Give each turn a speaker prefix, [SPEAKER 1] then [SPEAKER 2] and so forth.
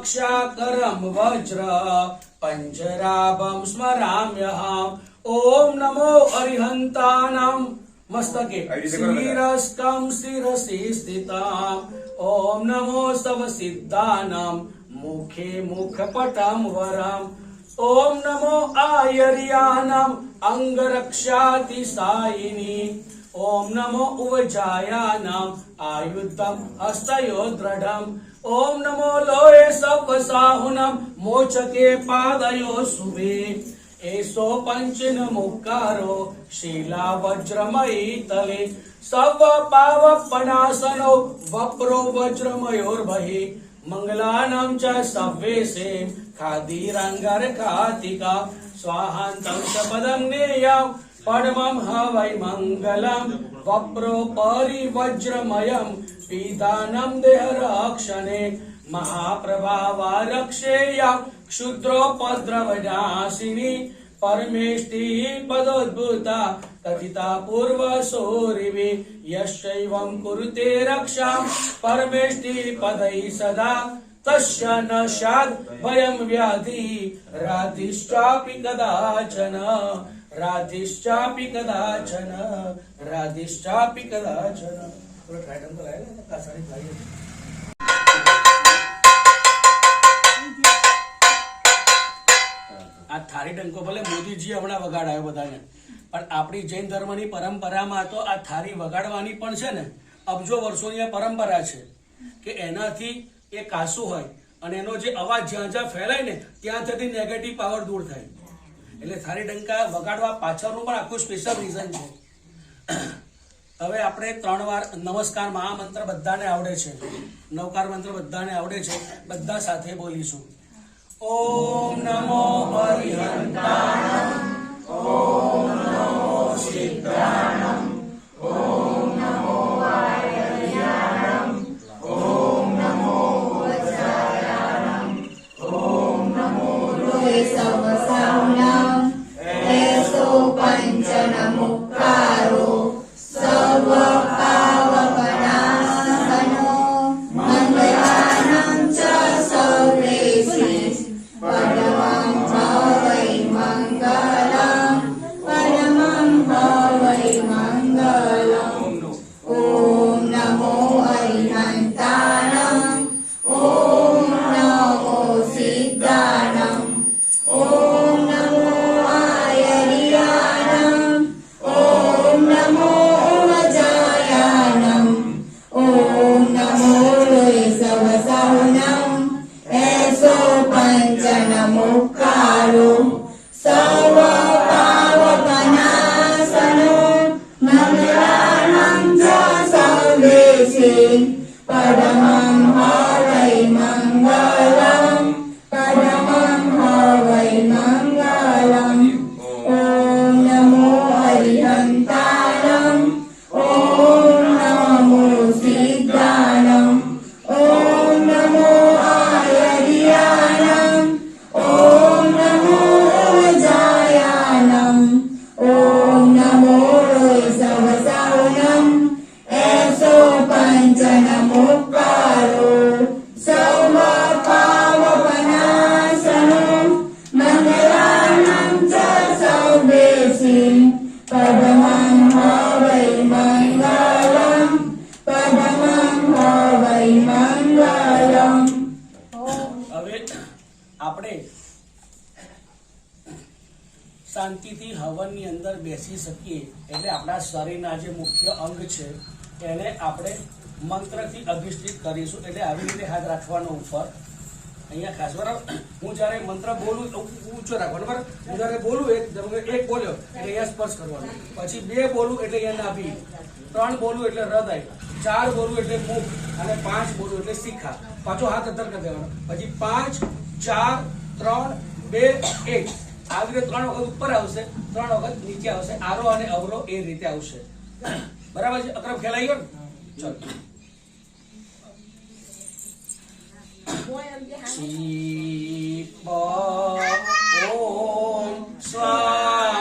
[SPEAKER 1] રક્ષાકરમ વજ્ર પંજરાભમ સ્મરામ્યહમ ઓમ નમો અરિહંતાનામ મસ્તકે
[SPEAKER 2] આવી રીતે કરો બધા.
[SPEAKER 1] શિરસ્કમ શિરસી સ્થિતામ ઓમ નમો સવ સિદ્ધાનામ મુખે મુખપટમ વરમ ઓમ નમો આયર્યાનામ અંગરક્ષાતિ સાયિની ઓમ નમો नमो ઓમ નમો લોય સવ સાહુનમ, મોચકે પાદયો શુભે એસો પંચન મુકારો શીલા વજ્રમયી તલે. સવ પાવ પણાસનો, વપ્રો વજ્રમયોર્ભહી મંગલાનામ ચ સવ્યેસે ખાદીરંગર ખાતિકા સ્વાહાંતમ ચ પદમ નેયમ પડમમ હવૈ મંગલમ વપ્રો પરિવજ્રમયમ પીતાનમ દેહરક્ષણે મહાપ્રભાવા રક્ષેય ક્ષુદ્રોપદ્રવનાશિની પરમેષ્ટિ પદોદ્ભુતા કથિતા પૂર્વસોરિવે યશ્ચૈવં કુરુતે રક્ષા પરમેષ્ટિ પદૈ સદા તસ્ય ન સ્યાદ ભયં વ્યાધિ રાધિષ્ઠાપિ કદાચન રાધિશ્ચાપि કદાચન રાધિશ્ચાપि કદાચન. થોડો ટ્રાઇડમ તો લાગે ને, કાસાની લાગે આ થારી ડંકો ભલે મોદીજી હમણાં વગાડાયો બધાને, પણ આપણી જૈન ધર્મની પરંપરામાં તો આ થારી વગાડવાની પણ છે ને, અબજો વર્ષોની આ પરંપરા છે કે એનાથી એ કાસું હોય અને એનો જે અવાજ જ્યાં જ્યાં ફેલાય ને, ત્યાં થતી નેગેટિવ પાવર દૂર થાય. એટલે થારી ડંકા વગાડવા પાછળનું પણ આખું સ્પેશિયલ રીઝન છે. હવે આપણે ત્રણ વાર નમસ્કાર મહામંત્ર બધાને આવડે છે. નવકાર મંત્ર બધાને આવડે છે. બધા સાથે બોલીશું. ઓમ નમો આપણે શાંતિથી હવનની અંદર બેસી શકીએ એટલે આપણા શરીરના જે મુખ્ય અંગ છે, એને આપણે મંત્રથી અભિષ્ઠિત કરીશું. એટલે આવી રીતે હાથ રાખવાનો ઉપર. અહીંયા ખાસ બરાબર, હું જ્યારે મંત્ર બોલું ઊંચો રાખવાનો, બરાબર? હું જ્યારે બોલું, એક એક બોલ્યો, એટલે અહીંયા સ્પર્શ કરવાનો. પછી બે બોલું, એટલે અહીંયા નાભી. ત્રણ બોલું, એટલે હૃદય. ચાર બોલું, એટલે મુખ. અને પાંચ બોલું, એટલે શિખા. પાછો હાથ અધર કરી દેવાનો. પછી પાંચ ચાર, ત્રણ, બે, એક. આવી રીતે ત્રણ વખત ઉપર આવશે, ત્રણ વખત નીચે આવશે. આરો અને અવરો એ રીતે આવશે. બરાબર છે? અક્રમ ખ્યાલ ગયો ને? ચલો. ક્ષિપ ઓમ સ્વા